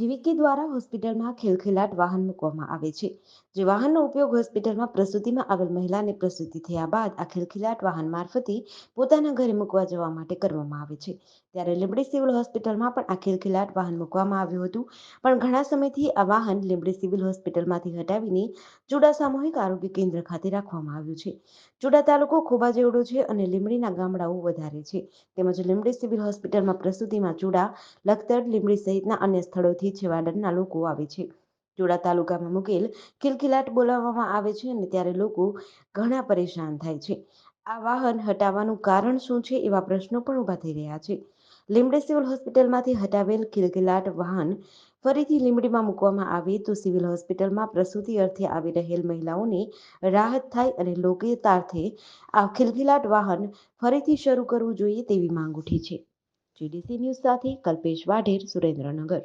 GVK દ્વારા હોસ્પિટલમાં ખિલખિલાટ વાહન મૂકવામાં આવે છે. જે વાહનનો ઉપયોગ હોસ્પિટલમાં પ્રસૂતિમાં આવેલ મહિલાને પ્રસૂતિ થયા બાદ આ ખિલખિલાટ વાહન મારફતે પોતાના ઘરે મૂકવા જવા માટે કરવામાં આવે છે. ત્યારે લીંબડી સિવિલ હોસ્પિટલમાં પણ આ ખિલખિલાટ વાહન મૂકવામાં આવ્યું હતું. પણ ઘણા સમયથી આ વાહન લીંબડી સિવિલ હોસ્પિટલમાંથી હટાવીને ચુડા સામૂહિક આરોગ્ય કેન્દ્ર ખાતે રાખવામાં આવ્યું છે. ચુડા તાલુકો ખોબા જેવડો છે અને લીંબડીના ગામડાઓ વધારે છે. તેમજ લીંબડી સિવિલ હોસ્પિટલમાં પ્રસૂતિમાં ચુડા, લખતર, લીંબડી સહિતના અન્ય સ્થળોથી છેવાડાના લોકો આવે છે. જોડા તાલુકામાં મૂકેલ ખિલખિલાટ બોલાવવામાં આવે છે અને ત્યારે લોકો ઘણા પરેશાન થાય છે. આ વાહન હટાવવાનું કારણ શું છે એવા પ્રશ્નો પણ ઊભા થઈ રહ્યા છે. લીમડી સિવિલ હોસ્પિટલમાંથી હટાવેલ ખિલખિલાટ વાહન ફરીથી લીંબડીમાં મૂકવામાં આવે તો સિવિલ હોસ્પિટલમાં પ્રસૂતિ અર્થે આવી રહેલ મહિલાઓને રાહત થાય અને લોકતાર્થે આ ખિલખિલાટ વાહન ફરીથી શરૂ કરવું જોઈએ તેવી માંગ ઉઠી છે. જીડીસી ન્યૂઝ સાથે કલ્પેશ વાઢેર, સુરેન્દ્રનગર.